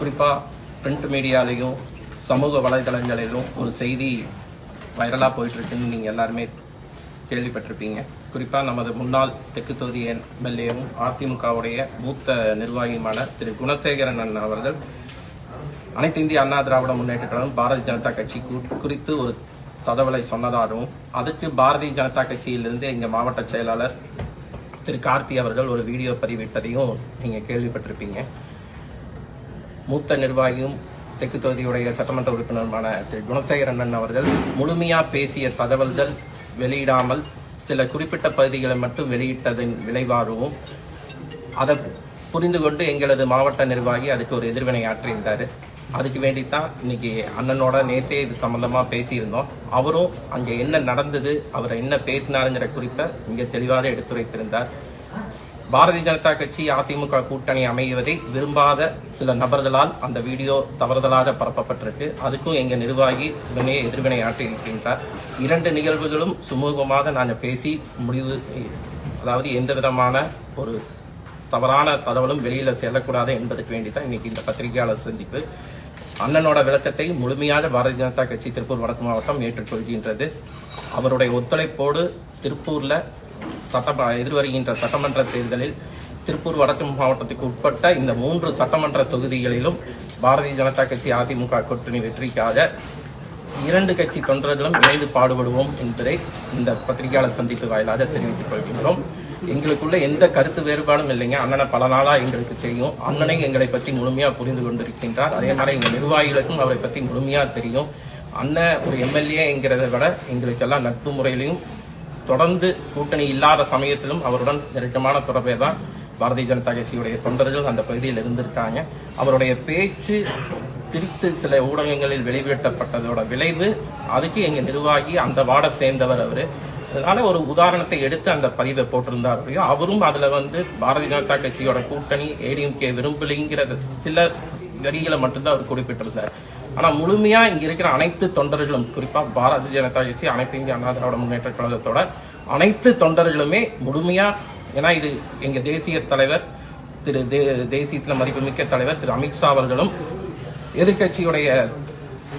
குறிப்பாக பிரிண்ட் மீடியாலையும் சமூக வலைதளங்களிலும் ஒரு செய்தி வைரலாக போயிட்டுருக்குன்னு நீங்கள் எல்லாருமே கேள்விப்பட்டிருப்பீங்க. குறிப்பாக நமது முன்னாள் தெற்கு தொகுதி எம்எல்ஏவும் அதிமுகவுடைய மூத்த நிர்வாகியுமான திரு. குணசேகரன் அண்ணன் அவர்கள் அனைத்து இந்திய அண்ணா திராவிட முன்னேற்ற கழகம் பாரதிய ஜனதா கட்சி குறித்து ஒரு தகவலை சொன்னதாகவும் அதுக்கு பாரதிய ஜனதா கட்சியிலிருந்து எங்கள் மாவட்ட செயலாளர் திரு. கார்த்தி அவர்கள் ஒரு வீடியோ பதிவிட்டதையும் நீங்கள் கேள்விப்பட்டிருப்பீங்க. மூத்த நிர்வாகியும் தெற்கு தொகுதியுடைய சட்டமன்ற உறுப்பினருமான திரு. குணசேகர் அண்ணன் அவர்கள் முழுமையாக பேசிய தகவல்கள் வெளியிடாமல் சில குறிப்பிட்ட பகுதிகளை மட்டும் வெளியிட்டதன் விளைவாகவும் அதை புரிந்து கொண்டு எங்களது மாவட்ட நிர்வாகி அதுக்கு ஒரு எதிர்வினை ஆற்றியிருந்தார். அதுக்கு வேண்டித்தான் இன்னைக்கு அண்ணனோட நேத்தே இது சம்பந்தமா பேசியிருந்தோம். அவரும் அங்கே என்ன நடந்தது அவர் என்ன பேசினாருங்கிற குறிப்பை இங்கே தெளிவாக எடுத்துரைத்திருந்தார். பாரதிய ஜனதா கட்சி அதிமுக கூட்டணி அமைவதை விரும்பாத சில நபர்களால் அந்த வீடியோ தவறுதலாக பரப்பப்பட்டிருக்கு. அதுக்கும் எங்க நிர்வாகி உடனே எதிர்வினை ஆற்றியிருக்கின்றார். இரண்டு நிகழ்வுகளும் சுமூகமாக நாங்கள் பேசி முடிவு அதாவது எந்த விதமான ஒரு தவறான தகவலும் வெளியில செல்லக்கூடாது என்பதற்கு வேண்டி தான் இன்னைக்கு இந்த பத்திரிகையாளர் சந்திப்பு. அண்ணனோட விளக்கத்தை முழுமையாக பாரதிய ஜனதா கட்சி திருப்பூர் வடக்கு மாவட்டம் ஏற்றுக்கொள்கின்றது. அவருடைய ஒத்துழைப்போடு திருப்பூர்ல சட்ட எதிர்வருகின்ற சட்டமன்ற தேர்தலில் திருப்பூர் வடக்கு மாவட்டத்துக்கு உட்பட்ட இந்த மூன்று சட்டமன்ற தொகுதிகளிலும் பாரதிய ஜனதா கட்சி அதிமுக கூட்டணி வெற்றிக்காக இரண்டு கட்சி தொண்டர்களும் இணைந்து பாடுபடுவோம் என்பதை இந்த பத்திரிகையாளர் சந்திப்பு வாயிலாக தெரிவித்துக் கொள்கின்றோம். எங்களுக்குள்ள எந்த கருத்து வேறுபாடும் இல்லைங்க. அண்ணனை பல நாளாக எங்களுக்கு தெரியும். அண்ணனை எங்களை பற்றி முழுமையாக புரிந்து கொண்டிருக்கின்றார். அதே மாதிரி எங்கள் நிர்வாகிகளுக்கும் அவரை பற்றி முழுமையாக தெரியும். அண்ணன் ஒரு எம்எல்ஏங்கிறத விட எங்களுக்கெல்லாம் நட்பு முறையிலையும் தொடர்ந்து கூட்டணி இல்லாத சமயத்திலும் அவருடன் நெருக்கமான தொடர்பை தான் பாரதிய ஜனதா கட்சியுடைய தொண்டர்கள் அந்த பகுதியில் இருந்திருக்காங்க. அவருடைய பேச்சு திரித்து சில ஊடகங்களில் வெளியிடப்பட்டதோட விளைவு அதுக்கு எங்கள் நிர்வாகி அந்த வார்டை சேர்ந்தவர் அவர். அதனால ஒரு உதாரணத்தை எடுத்து அந்த பதிவை போட்டிருந்தார் அவரும் அதில் வந்து பாரதிய ஜனதா கட்சியோட கூட்டணி ஏடிஎம்கே விரும்பலைங்கிற சில வரிகளை மட்டும்தான் அவர் குறிப்பிட்டிருந்தார். ஆனால் முழுமையாக இங்கே இருக்கிற அனைத்து தொண்டர்களும் குறிப்பாக பாரதிய ஜனதா கட்சி அனைத்து இந்திய அண்ணா திராவிட முன்னேற்ற கழகத்தோட அனைத்து தொண்டர்களுமே முழுமையாக ஏன்னா இது எங்கள் தேசிய தலைவர் திரு தே தேசியத்தில் மதிப்புமிக்க தலைவர் திரு அமித்ஷா அவர்களும் எதிர்க்கட்சியுடைய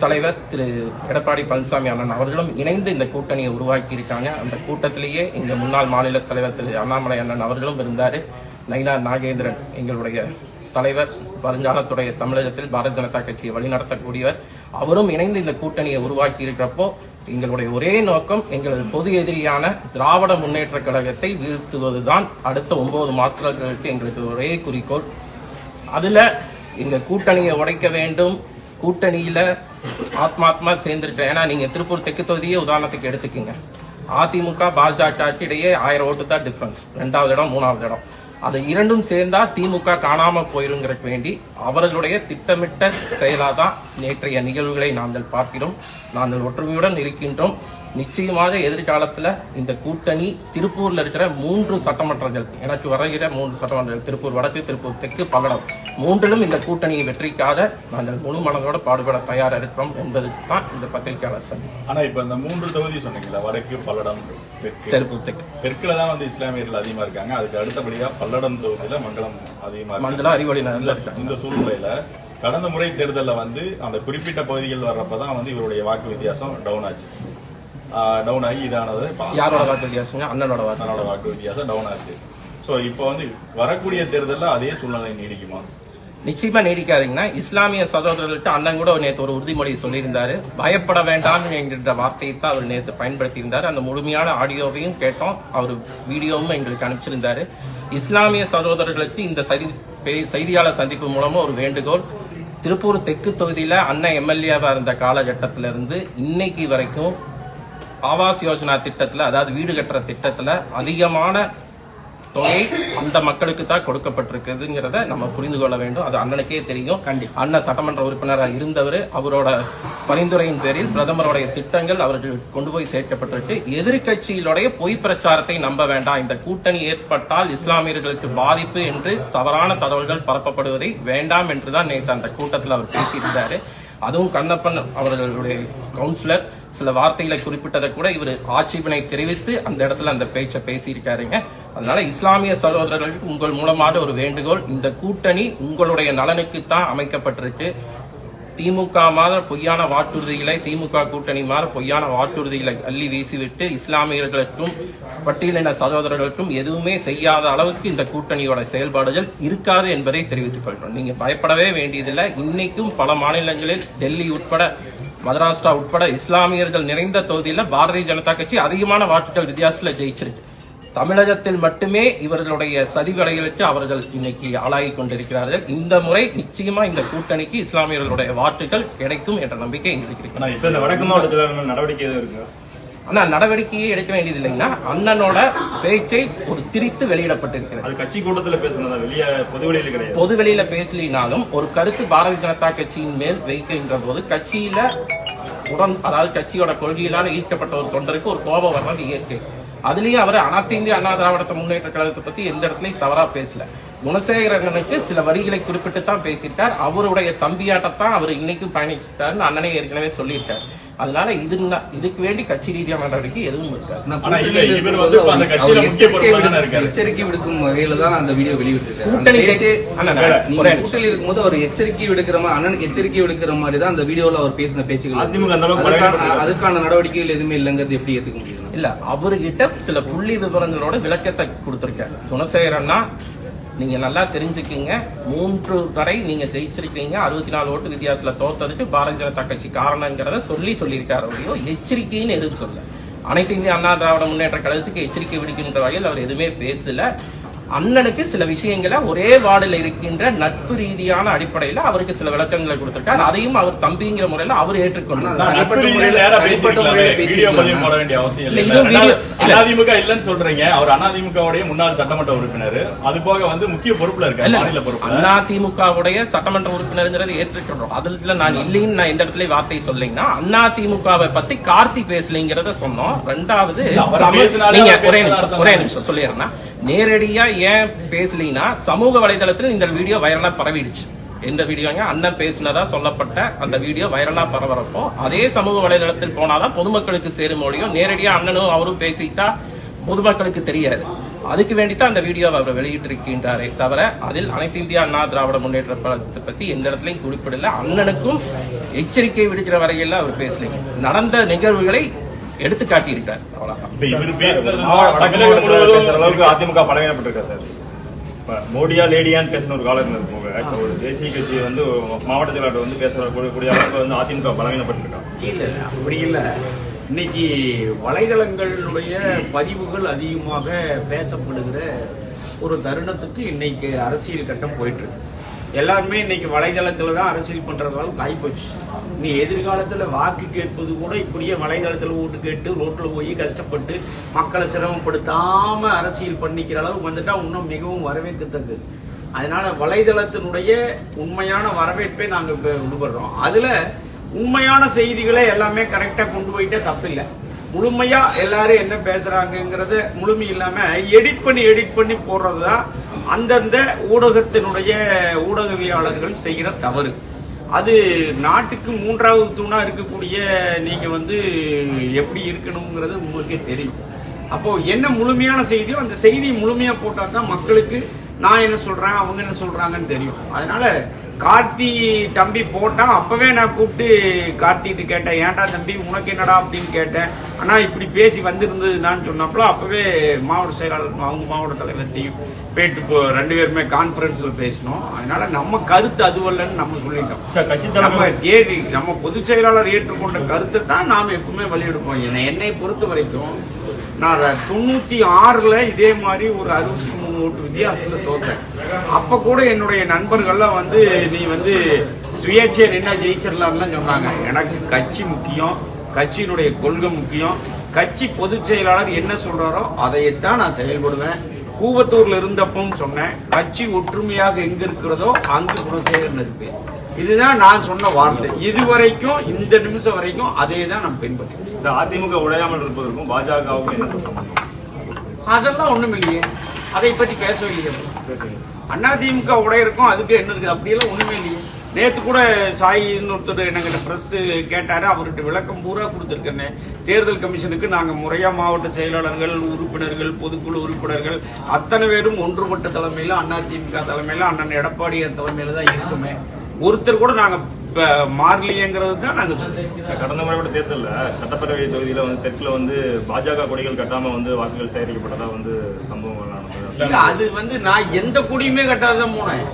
தலைவர் திரு எடப்பாடி பழனிசாமி அண்ணன் அவர்களும் இணைந்து இந்த கூட்டணியை உருவாக்கி இருக்காங்க. அந்த கூட்டத்திலேயே எங்கள் முன்னாள் மாநில தலைவர் திரு அண்ணாமலை அண்ணன் அவர்களும் இருந்தார். நயினார் நாகேந்திரன் எங்களுடைய தலைவர் வருங்காலத்துடைய தமிழகத்தில் பாரதிய ஜனதா கட்சியை வழிநடத்தக்கூடியவர். அவரும் இணைந்து இந்த கூட்டணியை உருவாக்கி இருக்கிறப்போ எங்களுடைய ஒரே நோக்கம் எங்களது பொது எதிரியான திராவிட முன்னேற்ற கழகத்தை வீழ்த்துவதுதான். அடுத்த ஒன்பது மாதங்களுக்கு எங்களுக்கு ஒரே குறிக்கோள். அதுல இந்த கூட்டணியை உடைக்க வேண்டும். கூட்டணியில ஆத்மாத்மா சேர்ந்துருக்கேன் ஏன்னா நீங்க திருப்பூர் தெற்கு தொகுதியே உதாரணத்துக்கு எடுத்துக்கங்க. அதிமுக பாஜக இடையே ஆயிரம் ஓட்டு தான் டிஃபரன்ஸ் ரெண்டாவது இடம் மூணாவது இடம். அது இரண்டும் சேர்ந்தா திமுக காணாம போயிருங்கிற வேண்டி அவர்களுடைய திட்டமிட்ட செயலாதான் நேற்றைய நிகழ்வுகளை நாங்கள் பார்க்கிறோம். நாங்கள் ஒற்றுமையுடன் இருக்கின்றோம். நிச்சயமாக எதிர்காலத்துல இந்த கூட்டணி திருப்பூர்ல இருக்கிற மூன்று சட்டமன்றங்கள் எனக்கு வருகிற மூன்று சட்டமன்றங்கள் திருப்பூர் வடக்கு திருப்பூர் தெற்கு பல்லடம் மூன்றிலும் இந்த கூட்டணியை வெற்றிக்காக நாங்கள் முழு மனதோட பாடுபட தயாரா இருக்கிறோம் என்பதுக்கு தான் இந்த பத்திரிகையாளர் சந்தி ஆனா இப்ப இந்த மூன்று தொகுதி சொன்னீங்கல்ல வடக்கு பல்லடம் தெற்கு. திருப்பூர் தெற்கு. தெற்குல தான் வந்து இஸ்லாமியர்கள் அதிகமா இருக்காங்க. அதுக்கு அடுத்தபடியா பல்லடம் தொகுதியில மங்களம் அதிகமா இருக்காங்க மண்டல அறிவொளி இந்த- சூழ்நிலையில கடந்த முறை தேர்தல்ல வந்து அந்த குறிப்பிட்ட பகுதிகள் வர்றப்பதான் வந்து இவருடைய வாக்கு வித்தியாசம் டவுன் ஆச்சு. டவுன் ஆகி இதானது யாரோட வாக்கு வித்தியாசங்க அண்ணனோட வாக்கு வாக்கு வித்தியாசம் டவுன் ஆச்சு சோ இப்போ வந்து வரக்கூடிய தேர்தல்ல அதே சூழ்நிலை நீடிக்குமா நிச்சயமா நீடிக்காதீங்கன்னா இஸ்லாமிய சகோதரர்கள்ட்ட அண்ணன் கூட நேற்று ஒரு உறுதிமொழி சொல்லியிருந்தாரு பயப்பட வேண்டாம் என்கின்ற வார்த்தையை தான் அவர் நேற்று பயன்படுத்தியிருந்தார். அந்த முழுமையான ஆடியோவையும் கேட்டோம் அவர் வீடியோவும் எங்களுக்கு அனுப்பிச்சிருந்தாரு இஸ்லாமிய சகோதரர்களுக்கு இந்த செய்தி செய்தியாளர் சந்திப்பு மூலமா ஒரு வேண்டுகோள் திருப்பூர் தெற்கு தொகுதியில அண்ணன் எம்எல்ஏவா இருந்த காலகட்டத்தில இருந்து இன்னைக்கு வரைக்கும் ஆவாஸ் யோஜனா திட்டத்துல அதாவது வீடு கட்டுற திட்டத்துல அதிகமான தொகை அந்த மக்களுக்கு தான் கொடுக்கப்பட்டிருக்குதுங்கிறத நம்ம புரிந்து கொள்ள வேண்டும். அது அண்ணனுக்கே தெரியும். அண்ணன் சட்டமன்ற உறுப்பினராக இருந்தவர் அவரோட பரிந்துரையின் பேரில் பிரதமருடைய திட்டங்கள் அவர்கள் கொண்டு போய் சேர்க்கப்பட்டிருக்கு. எதிர்க்கட்சிகளுடைய பொய் பிரச்சாரத்தை நம்ப வேண்டாம். இந்த கூட்டணி ஏற்பட்டால் இஸ்லாமியர்களுக்கு பாதிப்பு என்று தவறான தகவல்கள் பரப்பப்படுவதை வேண்டாம் என்றுதான் நேற்று அந்த கூட்டத்தில் அவர் பேசியிருந்தாரு. அதுவும் கண்ணப்பன் அவர்களுடைய கவுன்சிலர் சில வார்த்தைகளை குறிப்பிட்டதை கூட இவர் ஆட்சேபனை தெரிவித்து அந்த இடத்துல அந்த பேச்சை பேசியிருக்காருங்க. அதனால இஸ்லாமிய சகோதரர்களுக்கு உங்கள் மூலமாக ஒரு வேண்டுகோள் இந்த கூட்டணி உங்களுடைய நலனுக்குத்தான் அமைக்கப்பட்டிருக்கு. திமுக மாதிரி பொய்யான வாக்குறுதிகளை திமுக கூட்டணி மாதிரி பொய்யான வாக்குறுதிகளை அள்ளி வீசிவிட்டு இஸ்லாமியர்களுக்கும் பட்டியலின சகோதரர்களுக்கும் எதுவுமே செய்யாத அளவுக்கு இந்த கூட்டணியோட செயல்பாடுகள் இருக்காது என்பதை தெரிவித்துக் கொள்கிறோம். நீங்க பயப்படவே வேண்டியதில்லை. இன்னைக்கும் பல மாநிலங்களில் டெல்லி உட்பட மகாராஷ்டிரா உட்பட இஸ்லாமியர்கள் நிறைந்த தொகுதியில பாரதிய ஜனதா கட்சி அதிகமான வாக்குகள் வித்தியாசத்துல ஜெயிச்சிருக்கு. தமிழகத்தில் மட்டுமே இவர்களுடைய சதிவடைகளுக்கு அவர்கள் இன்னைக்கு ஆளாகி கொண்டிருக்கிறார்கள். இந்த முறை நிச்சயமா இந்த கூட்டணிக்கு இஸ்லாமியர்களுடைய வாக்குகள் கிடைக்கும் என்ற நம்பிக்கை எங்களுக்கு இருக்கு வடக்கு மாவட்டத்தில் நடவடிக்கை எதுவும் இருக்கு? ஆனா நடவடிக்கையே எடுக்க வேண்டியது இல்லைங்கன்னா அண்ணனோட பேச்சை ஒரு திரித்து வெளியிடப்பட்டிருக்கிறது. அது கட்சி கூட்டத்துல பேசணும் வெளியே பொதுவெளியில கிடையாது. பொது வெளியில பேசலினாலும் ஒரு கருத்து பாரதிய ஜனதா கட்சியின் மேல் வைக்கின்ற போது கட்சியில உடன் அதாவது கட்சியோட கொள்கையிலான ஈர்க்கப்பட்ட ஒரு தொண்டருக்கு ஒரு கோபம் வர்றது இயற்கை. அதுலயும் அவர் அனைத்து இந்திய அண்ணா திராவிட முன்னேற்ற கழகத்தை பத்தி எந்த இடத்துலயும் தவறா பேசல. குணசேகரனுக்கு சில வரிகளை குறிப்பிட்டு தான் பேசிட்டார் அவருடைய தம்பியாட்டத்தான் அவர் இன்னைக்கும் பயணிச்சிட்டாருன்னு அண்ணனே ஏற்கனவே சொல்லியிருக்காரு. அதனால இது இதுக்கு வேண்டி கட்சி ரீதியான நடவடிக்கை எதுவும் இருக்காது. எச்சரிக்கை விடுக்கும் வகையில தான் அந்த வீடியோ வெளியிட்டிருக்காரு. அந்த கூட்டணி. கூட்டணியில் இருக்கும்போது அவர் எச்சரிக்கை விடுக்கிற மாதிரி அண்ணனுக்கு எச்சரிக்கை விடுக்கிற மாதிரி தான் அந்த வீடியோல அவர் பேசின பேச்சுகள். அதுக்கான நடவடிக்கைகள் எதுவுமே இல்லைங்கிறது எப்படி ஏத்துக்க முடியும்? இல்ல அவர்கிட்ட சில புள்ளி விவரங்களோட விளக்கத்தை கொடுத்திருக்காரு. குணசேகரன்னா நீங்க நல்லா தெரிஞ்சுக்கிங்க. மூன்று தடை நீங்க ஜெயிச்சிருக்கீங்க அறுபத்தி நாலு ஓட்டு வித்தியாசத்துல தோத்ததுக்கு பாரதிய ஜனதா கட்சி காரணங்கிறத சொல்லி சொல்லியிருக்காரு ஒழியோ எச்சரிக்கைன்னு எதுவும் சொல்ல அனைத்து இந்திய அண்ணா திராவிட முன்னேற்ற கழகத்துக்கு எச்சரிக்கை விடுக்கின்ற வகையில் அவர் எதுவுமே பேசல. அண்ணனுக்கு சில விஷயங்களை ஒரே வார்டில் இருக்கின்ற நட்பு ரீதியான அடிப்படையில அவருக்கு சில விளக்கங்களை கொடுத்திருக்காரு. அதையும் அவர் தம்பிங்கிற முறையில அவர் ஏற்றுக்கொண்டார். இல்லைன்னு சொல்றீங்க. அவர் அதிமுகவுடைய முன்னாள் சட்டமன்ற உறுப்பினர். அது போக வந்து முக்கிய பொறுப்புல இருக்காரு மாநில பொறுப்புல. அண்ணா திமுகவுடைய சட்டமன்ற உறுப்பினர்ங்கிறது ஏற்றுக்கிறோம் அதுல நான் இல்லைன்னு நான் எந்த இடத்துல வார்த்தை சொல்லிங்கன்னா அண்ணா திமுகவை பத்தி கார்த்தி பேசலைங்கிறத சொன்னோம். ரெண்டாவது ஒரே நிமிஷம் ஒரே. நிமிஷம் சொல்லிடுறேன்னா நேரடியா ஏன் பேசலீங்கன்னா சமூக வலைதளத்தில் இந்த வீடியோ வைரலா பரவிடுச்சு. எந்த வீடியோங்க? அண்ணன் பேசினதா சொல்லப்பட்ட அந்த வீடியோ வைரலா பரவறப்போ அதே சமூக வலைதளத்தில் போனாதான் பொதுமக்களுக்கு சேரும் மொழியோ நேரடியா அண்ணனும் அவரும் பேசிட்டா பொதுமக்களுக்கு தெரியாது. அதுக்கு வேண்டித்தான் அந்த வீடியோவை அவர் வெளியிட்டிருக்கின்றாரே தவிர அதில் அனைத்து இந்திய அண்ணா திராவிட முன்னேற்ற கழகத்தை பத்தி எந்த இடத்துலையும் குறிப்பிடல. அண்ணனுக்கும் எச்சரிக்கை விடுக்கிற வரையில் அவர் பேசலைங்க. நடந்த நிகழ்வுகளை எடுத்து காட்டியிருக்கார் அளவுக்கு அதிமுக பலவீனப்பட்டிருக்கா சார் மோடியா லேடியான்னு பேசின ஒரு காலம் இருந்தது போக ஒரு தேசிய கட்சி வந்து மாவட்ட செயலாளர் வந்து பேசுற கூடிய அளவுக்கு வந்து அதிமுக பலவீனப்பட்டிருக்கா? இல்ல இல்ல, அப்படி இல்ல. இன்னைக்கு வலைதளங்களுடைய பதிவுகள் அதிகமாக பேசப்படுகிற ஒரு தருணத்துக்கு இன்னைக்கு அரசியல் கட்டம் போயிட்டு இருக்கு. எல்லாருமே இன்னைக்கு வலைதளத்துல தான் அரசியல் பண்றது அளவுக்கு ஆயிப்போச்சு. நீ எதிர்காலத்துல வாக்கு கேட்பது கூட இப்படியே வலைதளத்துல ஓட்டு கேட்டு ரோட்ல போய் கஷ்டப்பட்டு மக்களை சிரமப்படுத்தாம அரசியல் பண்ணிக்கிற அளவுக்கு வந்துட்டா இன்னும் மிகவும் வரவேற்கத்தக்கது. அதனால வலைதளத்தினுடைய உண்மையான வரவேற்பை நாங்க விடுபடுறோம் அதுல உண்மையான செய்திகளை எல்லாமே கரெக்டா கொண்டு போயிட்டே தப்பில்லை. முழுமையா எல்லாரும் என்ன பேசுகிறாங்கங்கிறத முழுமை இல்லாம எடிட் பண்ணி எடிட் பண்ணி போடுறதுதான் அந்தந்த ஊடகத்தினுடைய ஊடகவியாளர்கள் செய்கிற தவறு. அது நாட்டுக்கு மூன்றாவது தூணாக இருக்கக்கூடிய நீங்கள் வந்து எப்படி இருக்கணுங்கிறது உங்களுக்கே தெரியும். அப்போது என்ன முழுமையான செய்தியோ அந்த செய்தி முழுமையாக போட்டால் தான் மக்களுக்கு நான் என்ன சொல்கிறேன் அவங்க என்ன சொல்கிறாங்கன்னு தெரியும். அதனால கார்த்தி தம்பி போட்டான் அப்பவே நான் கூப்பிட்டு கார்த்திட்டு கேட்டேன் ஏன்டா தம்பி உனக்கு என்னடா? அப்படின்னு கேட்டேன். ஆனா இப்படி பேசி வந்திருந்ததுன்னு சொன்னப்போ அப்பவே மாவட்ட செயலாளர் அவங்க மாவட்ட தலைவர்கிட்டையும் போயிட்டு இப்போ ரெண்டு பேருமே கான்ஃபரன்ஸ்ல பேசினோம். அதனால நம்ம கருத்து அதுவல்லன்னு நம்ம சொல்லிட்டோம். நம்ம ஏறி நம்ம பொதுச் செயலாளர் ஏற்றுக்கொண்ட கருத்தை தான் நாம் எப்பவுமே வெளியெடுப்போம் என்னை என்னை பொறுத்த வரைக்கும் நான் தொண்ணூத்தி ஆறுல இதே மாதிரி ஒரு அறுபத்தி ஓட்டு வித்தியாசத்துல தோத்தேன் அப்ப கூட என்னுடைய நண்பர்கள்லாம் வந்து நீ வந்து சுயேட்சையா நின்னா ஜெயிச்சிடலாம்லாம் சொன்னாங்க எனக்கு கட்சி முக்கியம் கட்சியினுடைய கொள்கை முக்கியம். கட்சி பொதுச் செயலாளர் என்ன சொல்றாரோ அதைத்தான் நான் செயல்படுவேன். கூவத்தூர்ல இருந்தப்பவும் சொன்னேன் கட்சி ஒற்றுமையாக எங்க இருக்கிறதோ அங்கு குணசேகரன் இருப்பேன் இதுதான் நான் சொன்ன வார்த்தை. இதுவரைக்கும் இந்த நிமிஷம் வரைக்கும் அதே தான் நான் பின்பற்றேன் அதிமுக உடையாமல் இருப்பதற்கும் பாஜகவுக்கும் என்ன அதெல்லாம் ஒண்ணும் இல்லையே அதை பத்தி பேசவே இல்லையே திமுக அதிமுக உடையிருக்கும் அதுக்கு என்ன இருக்குது? அப்படியெல்லாம் ஒண்ணுமே இல்லையே. நேத்து கூட சாயின்னு ஒருத்தர் என்கிட்ட ப்ரெஸ் கேட்டாரு. அவர்கிட்ட விளக்கம் பூரா கொடுத்துருக்கேன்னு தேர்தல் கமிஷனுக்கு நாங்க முறையா மாவட்ட செயலாளர்கள் உறுப்பினர்கள் பொதுக்குழு உறுப்பினர்கள் அத்தனை பேரும் ஒன்றுபட்ட தலைமையில அதிமுக தலைமையில அண்ணன் எடப்பாடியார் தலைமையில தான் இருக்குமே. ஒருத்தர் கூட நாங்க மாறலியங்கிறது தான் நாங்க கடந்த முறை கூட தேர்தலில் சட்டப்பேரவை தொகுதியில வந்து தெற்குல வந்து பாஜக கொடிகள் கட்டாம வந்து வாக்குகள் சேகரிக்கப்பட்டதா வந்து சம்பவம் இல்ல அது வந்து நான் எந்த கொடியுமே கட்டாதான் போனேன்.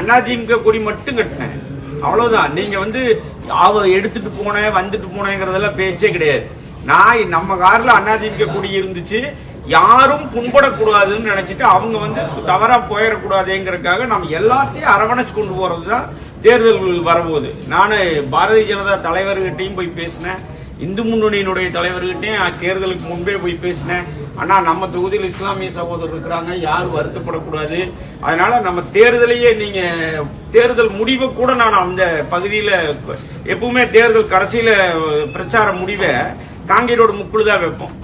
அதிமுக கொடி மட்டும் கட்டினேன். அவ்வளவுதான். நீங்க வந்து அவ எடுத்துட்டு போனேன் வந்துட்டு போனேங்கிறதெல்லாம் பேச்சே கிடையாது. நான் நம்ம கார்ல அதிமுக கொடி இருந்துச்சு. யாரும் புண்படக்கூடாதுன்னு நினைச்சிட்டு அவங்க வந்து தவறா போயிடக்கூடாதுங்கிறதுக்காக நம்ம எல்லாத்தையும் அரவணைச்சு கொண்டு போறதுதான் தேர்தல் வரப்போகுது. நான் பாரதிய ஜனதா தலைவர்கிட்டையும் போய் பேசினேன். இந்து முன்னணியினுடைய தலைவர்கிட்டையும் தேர்தலுக்கு முன்பே போய் பேசினேன். ஆனால் நம்ம தொகுதியில் இஸ்லாமிய சகோதரர் இருக்கிறாங்க யாரும் வருத்தப்படக்கூடாது. அதனால நம்ம தேர்தலையே நீங்க தேர்தல் முடிவை கூட நான் அந்த பகுதியில் எப்பவுமே தேர்தல் கடைசியில் பிரச்சார முடிவை காங்கேரோட முக்குழுதான் வைப்போம்.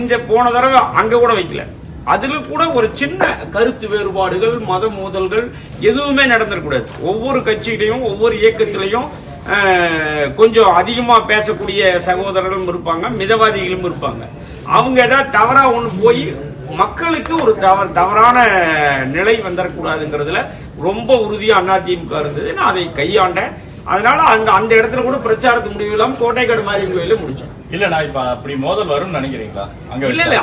இந்த போன தடவை அங்க கூட வைக்கல. அதுல கூட ஒரு சின்ன கருத்து வேறுபாடுகள் மத மோதல்கள் எதுவுமே நடந்துடக்கூடாது ஒவ்வொரு கட்சியிலையும் ஒவ்வொரு இயக்கத்திலையும் கொஞ்சம் அதிகமாக பேசக்கூடிய சகோதரர்களும் இருப்பாங்க மிதவாதிகளும் இருப்பாங்க. அவங்க ஏதாவது தவறா ஒண்ணு போய் மக்களுக்கு ஒரு தவறு தவறான நிலை வந்துடக்கூடாதுங்கிறதுல ரொம்ப உறுதியா அதிமுக இருந்தது. நான் அதை கையாண்டேன். அதனால அந்த அந்த இடத்துல கூட பிரச்சாரத்து முடிவு இல்லாமல் கோட்டைக்காடு மாதிரி கோயில இல்ல நான் இப்ப அப்படி மோதல் வரும்னு நினைக்கிறீங்களா? அங்க இல்ல இல்ல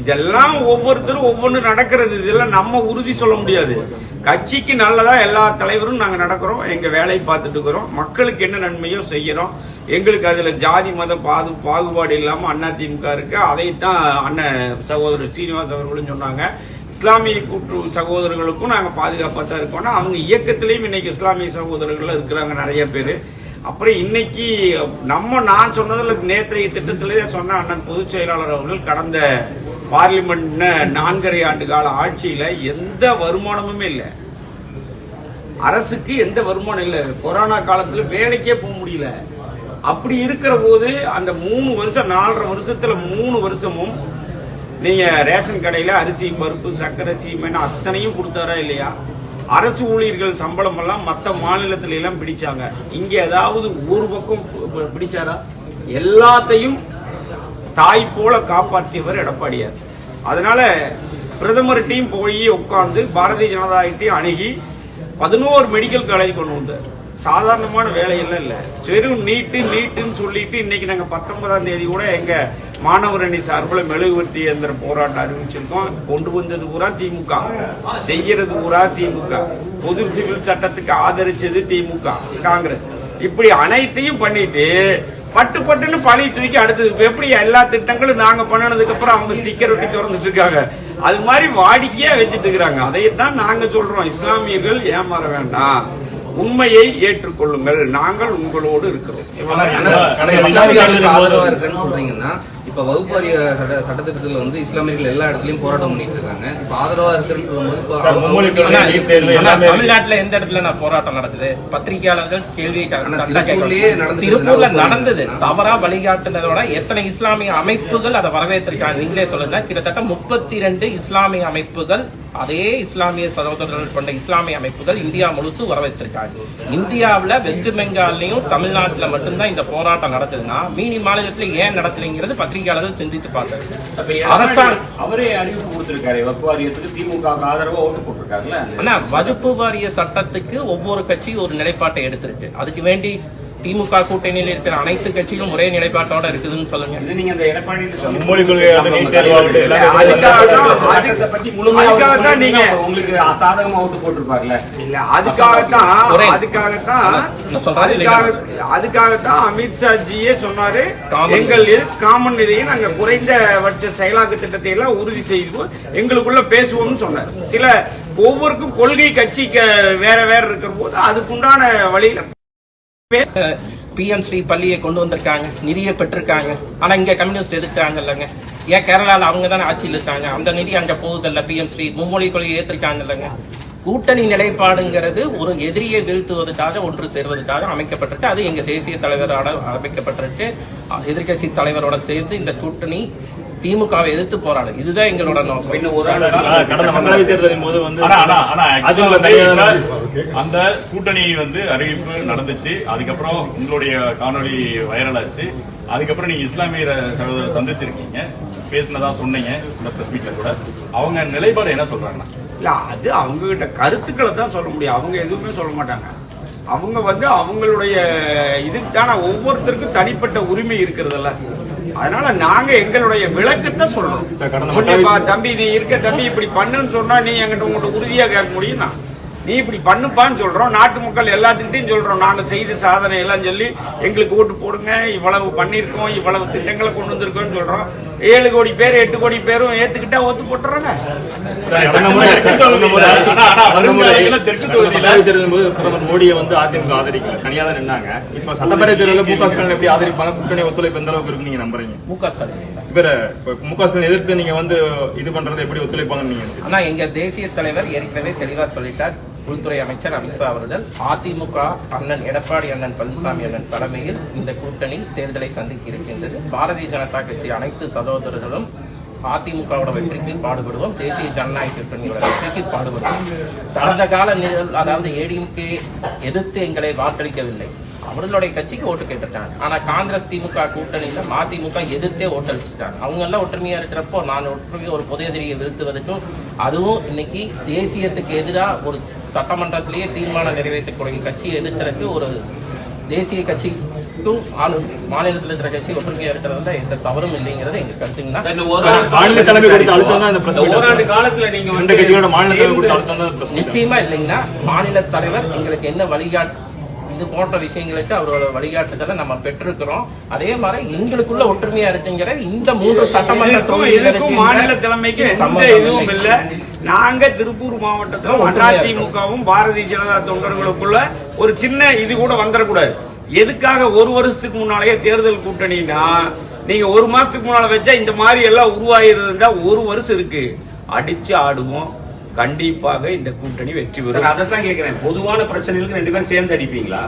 இதெல்லாம் ஒவ்வொருத்தரும் ஒவ்வொன்று நடக்கிறது. இதெல்லாம் நம்ம உறுதி சொல்ல முடியாது. கட்சிக்கு நல்லதா எல்லா தலைவரும் நாங்க நடக்கிறோம் எங்க வேலையை பார்த்துட்டு இருக்கிறோம். மக்களுக்கு என்ன நன்மையோ செய்யறோம். எங்களுக்கு அதுல ஜாதி மத பாது பாகுபாடு இல்லாம அதிமுக இருக்கு. அதைத்தான் அண்ணன் சகோதரர் சீனிவாஸ் அவர்களும் சொன்னாங்க. இஸ்லாமிய கூட்டு சகோதரர்களுக்கும் நாங்க பாதுகாப்பா தான் இருக்கோம் அவங்க இயக்கத்திலையும் இன்னைக்கு இஸ்லாமிய சகோதரர்கள் இருக்கிறாங்க நிறைய பேரு. அப்புறம் இன்னைக்கு நம்ம நான் சொன்னதுல நேற்றைய திட்டத்திலே சொன்ன அண்ணன் பொதுச் செயலாளர் அவர்கள் கடந்த பார்லிமெண்ட் நான்கரை ஆண்டு கால ஆட்சியில எந்த வருமானமுமே இல்லை. அரசுக்கு எந்த வருமானம் இல்லை. கொரோனா காலத்துல வேலைக்கே போக முடியல. அப்படி இருக்கிற போது அந்த மூணு வருஷம் நாலரை வருஷத்துல மூணு வருஷமும் நீங்க ரேஷன் கடையில அரிசி பருப்பு சர்க்கரை சீமெண்ட் அத்தனையும் கொடுத்தாரா இல்லையா? அரசு ஊழியர்கள் சம்பளம் எல்லாம் மற்ற மாநிலத்தில எல்லாம் பிடிச்சாங்க. இங்க ஏதாவது ஒரு பக்கம் பிடிச்சாரா? எல்லாத்தையும் தாய் போல காப்பாற்றியவர் எடப்பாடியார். அதனால பிரதமர்கிட்டையும் போய் உட்கார்ந்து பாரதிய ஜனதாட்டையும் அணுகி பதினோரு மெடிக்கல் காலேஜ் கொண்டு வந்தார். சாதாரணமான வேலையெல்லாம் இல்லை. வெறும் நீட்டு நீட்டுன்னு சொல்லிட்டு இன்னைக்கு நாங்கள் பத்தொன்பதாம் தேதி கூட எங்கள் மாணவர் அணி சார்பில் மெழுகுவர்த்தி எந்திர போராட்டம் அறிவிச்சிருக்கோம். கொண்டு வந்தது பூரா திமுக. செய்யறது பூரா திமுக. பொது சிவில் சட்டத்துக்கு ஆதரிச்சது திமுக காங்கிரஸ். இப்படி அனைத்தையும் பண்ணிட்டு பட்டு பட்டுன்னு பழி தூக்கி அடுத்தது எப்படி எல்லா திட்டங்களும் நாங்க பண்ணினதுக்கு அப்புறம் அவங்க ஸ்டிக்கர் ஒட்டி திறந்துட்டு இருக்காங்க. அது மாதிரி வாடிக்கையா வச்சுட்டு இருக்கிறாங்க. அதைத்தான் நாங்க சொல்றோம். இஸ்லாமியர்கள் ஏமாற வேண்டாம். உண்மையை ஏற்றுக்கொள்ளுங்கள். நாங்கள் உங்களோடு இருக்கிறோம். இப்ப வகுப்பாரிய சட்ட சட்டத்திட்டத்துல வந்து இஸ்லாமியர்கள் எல்லா இடத்துலயும் போராட்டம் பண்ணிட்டு இருக்காங்க. இப்ப ஆதரவா இருக்குன்னு சொல்லும்போது தமிழ்நாட்டுல எந்த இடத்துல நான் போராட்டம் நடக்குது பத்திரிகையாளர்கள் கேள்வி கே- ஆனா கரெக்டா திருப்பூர்லயே கேட்கணும். நடந்தது. திருப்பூர்ல நடந்தது. தவறா வழிகாட்டுனதோட எத்தனை இஸ்லாமிய அமைப்புகள் அதை வரவேற்றிருக்காங்க? நீங்களே சொல்லுங்க. கிட்டத்தட்ட முப்பத்தி ரெண்டு இஸ்லாமிய அமைப்புகள் அதே இஸ்லாமிய சகோதரர்கள் கொண்ட இஸ்லாமிய அமைப்புகள் இந்தியா முழுசும் வரவேற்றிருக்காங்க. இந்தியாவுல வெஸ்ட் பெங்கால்லையும் தமிழ்நாட்டுல மட்டும்தான் இந்த போராட்டம் நடக்குதுன்னா மீனி மாநிலத்துல ஏன் நடக்கலைங்கிறது பத்திரிகையாளர்கள் சிந்தித்து அப்ப பார்த்தாங்க எடப்பாடி அரசாங்கம் அவரே அறிவிப்பு கொடுத்திருக்காரு. வக்கு வாரியத்துக்கு திமுக ஆதரவா ஓட்டு போட்டிருக்காருல்ல? ஆனா வகுப்பு வாரிய சட்டத்துக்கு ஒவ்வொரு கட்சியும் ஒரு நிலைப்பாட்டை எடுத்திருக்கு. அதுக்கு வேண்டி திமுக கூட்டணியில் இருக்கிற அனைத்து கட்சிகளும் ஒரே நிலைப்பாட்டோட இருக்குதுன்னு சொல்லுங்க. உங்களுக்கு சாதகமா ஓட்டு இல்ல அதுக்காகத்தான் அதுக்காகத்தான் அதுக்காகத்தான் அமித்ஷா ஜியே சொன்னாரு. எங்கள் காமன் நிதியை நாங்க குறைந்தபட்ச செயலாக்க திட்டத்தை எல்லாம் உறுதி செய்வோம் எங்களுக்குள்ள பேசுவோம்னு சொன்னார். சில ஒவ்வொருக்கும் கொள்கை கட்சி வேற வேற இருக்கிற போது அதுக்குண்டான வழியில பிஎம் ஸ்ரீ பள்ளியை கொண்டு வந்திருக்காங்க நிதியை பெற்றிருக்காங்க. ஆனால் இங்கே கம்யூனிஸ்ட் எதிர்க்காங்க இல்லைங்க. ஏன் கேரளாவில் அவங்க தானே ஆட்சியில் இருக்காங்க அந்த நிதி அங்கே போகுதல்ல பிஎம்ஸ்ரீ மும்மொழி கொள்கையை ஏற்றிருக்காங்க இல்லைங்க. கூட்டணி நிலைப்பாடுங்கிறது ஒரு எதிரியை வீழ்த்துவதற்காக ஒன்று சேர்வதற்காக அமைக்கப்பட்டிருக்கு. அது எங்கள் தேசிய தலைவரோட அமைக்கப்பட்டிருக்கு. எதிர்க்கட்சி தலைவரோட சேர்ந்து இந்த கூட்டணி திமுகவை எதிர்த்து போராடும் இதுதான் எங்களோட நோக்கம். இன்னும் ஒரு கடந்த மக்களவைத் தேர்தலின் போது வந்து அந்த கூட்டணி வந்து அறிவிப்பு நடந்துச்சு. அதுக்கப்புறம் உங்களுடைய காணொளி வைரல் ஆச்சு. அதுக்கப்புறம் நீங்க இஸ்லாமிய சகோதரர் சந்திச்சிருக்கீங்க. பேசினதா சொன்னீங்க இந்த பிரஸ் மீட்ல கூட. அவங்க நிலைப்பாடு என்ன சொல்றாங்கன்னா? இல்ல அது அவங்க கிட்ட கருத்துக்களை தான் சொல்ல முடியும். அவங்க எதுவுமே சொல்ல மாட்டாங்க. அவங்க வந்து அவங்களுடைய இதுக்கு தானே ஒவ்வொருத்தருக்கும் தனிப்பட்ட உரிமை இருக்கிறதுல்ல. அதனால நாங்க எங்களுடைய விளக்கத்தை சொல்றோம் தம்பி நீ இருக்க தம்பி இப்படி பண்ணுன்னு சொன்னா நீ என்கிட்ட உங்கள்கிட்ட உறுதியா கேட்க முடியுமா? நீ இப்படி பண்ணுப்பான்னு சொல்றோம். நாட்டு மக்கள் எல்லாத்துக்கிட்டையும் சொல்றோம். நாங்க செய்த சாதனை எல்லாம் சொல்லி எங்களுக்கு ஓட்டு போடுங்க. இவ்வளவு பண்ணிருக்கோம் இவ்வளவு திட்டங்களை கொண்டு வந்திருக்கோம்னு சொல்றோம். ஏழு கோடி பேர் எட்டு கோடி பேரும் ஏத்துக்கிட்டா ஒத்து போட்டுறாங்க. பிரதமர் மோடியை வந்து அதிமுக ஆதரிக்கல. தனியா தான் நின்னாங்க. இப்ப சட்டப்பேரவை தேர்தலில் மு க ஸ்டாலின் எப்படி ஆதரிப்பாங்க? கூட்டணி ஒத்துழைப்பு எந்த அளவுக்கு இருக்கு நீங்க நம்புறீங்க? மு க ஸ்டாலின் இவர இப்ப மு க ஸ்டாலின் எதிர்த்து நீங்க வந்து இது பண்றதை எப்படி ஒத்துழைப்பாங்கன்னு நீங்க? ஆனா எங்க தேசிய தலைவர் ஏற்கனவே தெளிவா சொல்லிட்டார். உள்துறை அமைச்சர் அமித்ஷா அவர்கள் அதிமுக அண்ணன் எடப்பாடி அண்ணன் பழனிசாமி அண்ணன் தலைமையில் இந்த கூட்டணி தேர்தலை சந்திக்க இருக்கின்றது. பாரதிய ஜனதா கட்சி அனைத்து சகோதரர்களும் அதிமுகவோட வெற்றிக்கு பாடுபடுவோம். தேசிய ஜனநாயக கூட்டணியோட வெற்றிக்கு பாடுபடுவோம். கடந்த கால நிகழ் அதாவது ஏடிஎம்கே எதிர்த்து எங்களை வாக்களிக்கவில்லை. அவர்களுடைய கட்சிக்கு ஓட்டு கேட்டுட்டாங்க. ஆனா காங்கிரஸ் திமுக கூட்டணியில மதிமுக எதிர்த்தே ஓட்டளிச்சுட்டாங்க அவங்க எல்லாம் ஒற்றுமையா இருக்கிறப்போ நான் ஒற்றுமை ஒரு பொது எதிரியை வீழ்த்துவதற்கும் அதுவும் இன்னைக்கு தேசியத்துக்கு எதிராக ஒரு சட்டமன்றத்திலேயே தீர்மானம் நிறைவேற்றக்கூடிய கட்சியை எதிர்க்கிறதுக்கு ஒரு தேசிய கட்சிக்கும் ஆளு- மாநிலத்தில் இருக்கிற கட்சி ஒற்றுமையா இருக்கிறதுல எந்த தவறும் இல்லைங்கிறது எங்க கருத்துங்கன்னா ஓராண்டு காலத்துல நீங்க நிச்சயமா இல்லைங்கன்னா மாநில தலைவர் எங்களுக்கு என்ன வழிகாட்டு இது போன்ற விஷயங்களுக்கு அவரோட வழிகாட்டுதலை நம்ம பெற்றிருக்கிறோம். அதே மாதிரி எங்களுக்குள்ள ஒற்றுமையா இருக்குங்கிற இந்த மூன்று சட்டமன்ற மாநில தலைமைக்கு எந்த இதுவும் இல்லை. நாங்க திருப்பூர் மாவட்டத்தில் அதிமுகவும் பாரதிய ஜனதா தொண்டர்களுக்குள்ள ஒரு சின்ன இது கூட வந்துடக்கூடாது எதுக்காக ஒரு வருஷத்துக்கு முன்னாலேயே தேர்தல் கூட்டணினா நீங்க ஒரு மாசத்துக்கு முன்னால வச்சா இந்த மாதிரி எல்லாம் உருவாயிருந்தா ஒரு வருஷம் இருக்கு. அடிச்சு ஆடுவோம். கண்டிப்பாக இந்த கூட்டணி வெற்றி பெறும். அதைத்தான் கேக்குறேன் பொதுவான பிரச்சனைகளுக்கு ரெண்டு பேரும் சேர்ந்து அடிப்பீங்களா?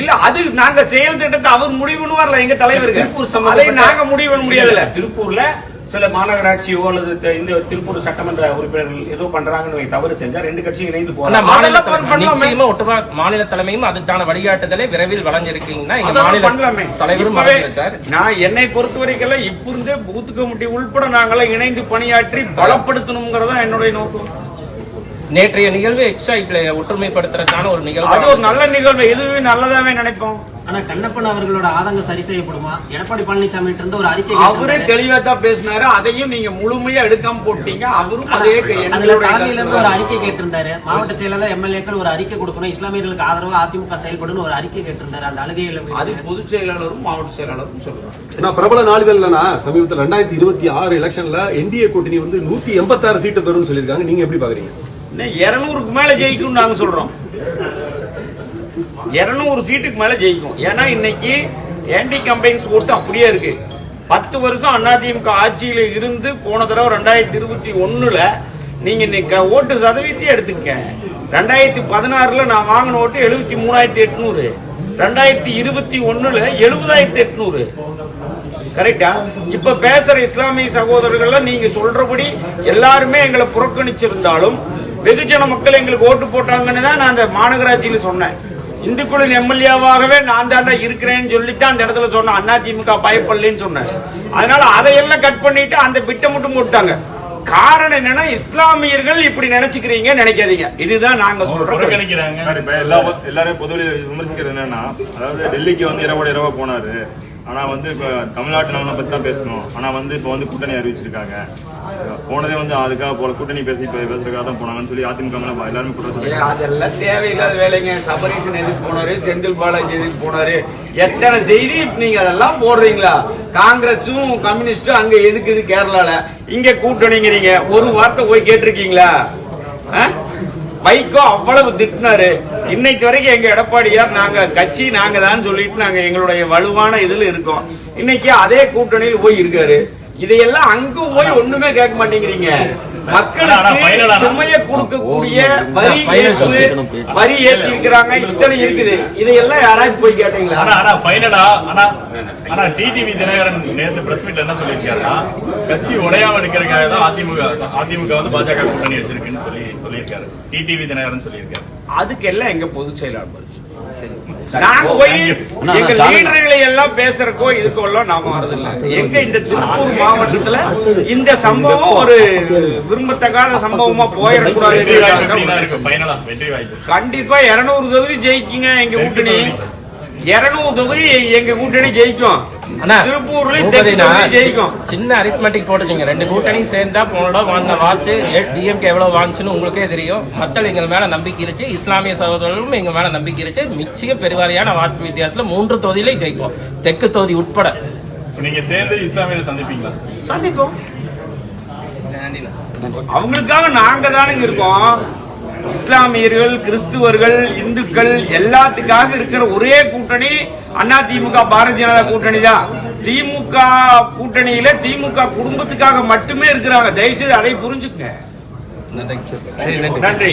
இல்ல அது நாங்க செயல் திட்டத்தை அவர் முடிவுன்னு வரல எங்க தலைவருக்கு. திருப்பூர் அதை நாங்க முடிவு பண்ண முடியாதுல்ல திருப்பூர்ல சில மாநகராட்சியோ அல்லது இந்த திருப்பூர் சட்டமன்ற உறுப்பினர்கள் ஏதோ பண்றாங்கன்னு தவறு செஞ்சா ரெண்டு கட்சியும் இணைந்து. நிச்சயமா ஒட்டுமா மாநில தலைமையும் அதுக்கான வழிகாட்டுதலை விரைவில் வழங்கியிருக்கீங்கன்னா மாநில பண்ணலாமே. தலைவரும் நான் என்னை பொறுத்த வரைக்கும் இப்ப இருந்தே பூத் கமிட்டி உள்பட நாங்களாம் இணைந்து பணியாற்றி பலப்படுத்தணுங்கிறதா என்னுடைய நோக்கம். நேற்றைய நிகழ்வு எக்ஸ்ட்ரா ஒற்றுமைப்படுத்துறதுக்கான ஒரு அது நிகழ்வு ஒரு நல்ல நிகழ்வு எதுவுமே நல்லதாவே நினைப்போம். ஆனா கண்ணப்பன் அவர்களோட ஆதங்கம் சரி செய்யப்படுமா? எடப்பாடி பழனிசாமி இருந்து ஒரு அறிக்கை அவரே. தெளிவா தான் பேசினாரு. அதையும் நீங்க முழுமையா எடுக்காம போட்டீங்க. அவரும் அதே தலைமையில இருந்து ஒரு அறிக்கை கேட்டிருந்தாரு. மாவட்ட செயலாளர் எம்எல்ஏக்கள் ஒரு அறிக்கை கொடுக்கணும். இஸ்லாமியர்களுக்கு ஆதரவா அதிமுக செயல்படும் ஒரு அறிக்கை கேட்டிருந்தாரு. அந்த அழுகையில அது பொதுச் செயலாளரும் மாவட்ட செயலாளரும் சொல்றாங்க. நான் பிரபல நாளிதழ்லனா சமீபத்தில் ரெண்டாயிரத்தி இருபத்தி ஆறு எலெக்ஷன்ல என்டிஏ கூட்டணி வந்து நூத்தி எண்பத்தாறு சீட்டு பெறும்னு சொல்லியிருக்காங்க. நீங்க எப்படி பாக்குறீங்க? இருநூறுக்கு மேல ஜெயிக்கும் நாங்க சொல்றோம். இருநூறு சீட்டுக்கு மேல ஜெயிக்கும். ஏன்னா இன்னைக்கு ஆன்டி கம்பெனிஸ் ஓட்டு அப்படியே இருக்கு. பத்து வருஷம் அதிமுக ஆட்சியில இருந்து போன தடவை ரெண்டாயிரத்தி இருபத்தி ஒண்ணுல நீங்க இன்னைக்கு ஓட்டு சதவீதத்தையும் எடுத்துக்க ரெண்டாயிரத்தி பதினாறுல நான் வாங்கின ஓட்டு எழுபத்தி மூணாயிரத்தி எட்நூறு. ரெண்டாயிரத்தி இருபத்தி ஒண்ணுல எழுபதாயிரத்தி எட்நூறு. கரெக்டா இப்ப பேசுற இஸ்லாமிய சகோதரர்கள் நீங்க சொல்றபடி எல்லாருமே எங்களை புறக்கணிச்சிருந்தாலும் வெகுஜன மக்கள் எங்களுக்கு ஓட்டு போட்டாங்கன்னு தான் நான் அந்த மாநகராட்சியில சொன்னேன். இந்துக்குழுவின் எம்எல்ஏவாகவே நான் தாண்டா இருக்கிறேன்னு சொல்லிட்டு அந்த இடத்துல சொன்னேன். அதிமுக பயப்படலன்னு சொன்னேன். அதனால அதையெல்லாம் கட் பண்ணிட்டு அந்த பிட்டை மட்டும் போட்டாங்க. காரணம் என்னன்னா இஸ்லாமியர்கள் இப்படி நினைச்சுக்கிறீங்க நினைக்காதீங்க. இதுதான் நாங்க சொல்றோம் எல்லா எல்லாரும் பொதுவெளியில விமர்சிக்கிறது என்னன்னா அதாவது டெல்லிக்கு வந்து இரவோட இரவா போனாரு. ஆனா வந்து இப்ப தமிழ்நாட்டு நலனை பத்தி தான் பேசணும். ஆனா வந்து இப்ப வந்து கூட்டணி அறிவிச்சிருக்காங்க. போனதே வந்து அதுக்காக போல கூட்டணி பேசி இப்ப பேசுறதுக்காக தான் போனாங்கன்னு சொல்லி அதிமுக மேல எல்லாருமே குற்றம் சொல்லிருக்காங்க அதெல்லாம் தேவையில்லாத வேலைங்க. சபரீசன் எதுக்கு போனாரு? செந்தில் பாலாஜி எதுக்கு போனாரு. எத்தனை செய்தி நீங்க அதெல்லாம் போடுறீங்களா? காங்கிரஸும் கம்யூனிஸ்டும் அங்க எதுக்கு இது கேரளால? இங்க கூட்டணிங்கிறீங்க. ஒரு வார்த்தை போய் கேட்டிருக்கீங்களா? ஆ? வைகோ அவ்வளவு திட்டினாரு. இன்னைக்கு வரைக்கும் எங்க எடப்பாடியார் நாங்க கட்சி நாங்க தான் சொல்லிட்டு நாங்க எங்களுடைய வலுவான இதுல இருக்கோம். இன்னைக்கு அதே கூட்டணியில் போய் இருக்காரு. இதையெல்லாம் அங்க போய் ஒண்ணுமே கேட்க மாட்டேங்கிறீங்க. மக்களுக்கு சுமையை கொடுக்கக்கூடிய வரி ஏய்ப்பு, வரி ஏத்தி இருக்கிறாங்க இத்தனை இருக்குது. இதையெல்லாம் யாராச்சும் போய் கேட்டீங்களா? ஆனா ஆனா ஃபைனலா ஆனா ஆனா டிடிவி தினகரன் நேத்து பிரஸ் மீட்ல என்ன சொல்லியிருக்காருன்னா கட்சி உடையாம இருக்கிறதுக்காக தான் அதிமுக அதிமுக வந்து பாஜக கூட்டணி வச்சிருக்குன்னு சொல்லி சொல்லியிருக்காரு. டிடிவி தினகரன் சொல்லியிருக்காரு. அதுக்கு எல்லாம் எங்க பொதுச் செயலாளர். நாங்க போய் எங்க லீடர்களை எல்லாம் பேசுறக்கோ இதுக்கோ எல்லாம் நாம வரதில்லை. எங்க இந்த திருப்பூர் மாவட்டத்துல இந்த சம்பவம் ஒரு விரும்பத்தகாத சம்பவமா போயிடக்கூடாது கண்டிப்பா இருநூறு தொகுதி ஜெயிக்குங்க எங்க கூட்டணி. இருநூறு தொகுதி எங்க கூட்டணி ஜெயிக்கும். சின்ன அரித்மெட்டிக் போட்டுட்டீங்க ரெண்டு கூட்டணியும் சேர்ந்தா போன தடவை வாங்கின வாக்கு டிஎம்கே எவ்வளவு வாங்குச்சுன்னு உங்களுக்கே தெரியும். மக்கள் எங்கள் மேல நம்பிக்கை இருக்கு. இஸ்லாமிய சகோதரர்களும் எங்க மேல நம்பிக்கை இருக்கு. மிச்சிய பெருவாரியான வாக்கு வித்தியாசத்துல மூன்று தொகுதியிலே ஜெயிப்போம். தெற்கு தொகுதி உட்பட. நீங்க சேர்ந்து இஸ்லாமியரை சந்திப்பீங்களா? சந்திப்போம். அவங்களுக்காக நாங்க தானுங்க இருக்கோம். இஸ்லாமியர்கள் கிறிஸ்துவர்கள் இந்துக்கள் எல்லாத்துக்காக இருக்கிற ஒரே கூட்டணி அண்ணா திமுக பாரதிய ஜனதா கூட்டணி தான். திமுக கூட்டணியில திமுக குடும்பத்துக்காக மட்டுமே இருக்கிறாங்க. தயவுசெய்து அதை புரிஞ்சுக்கங்க. நன்றி.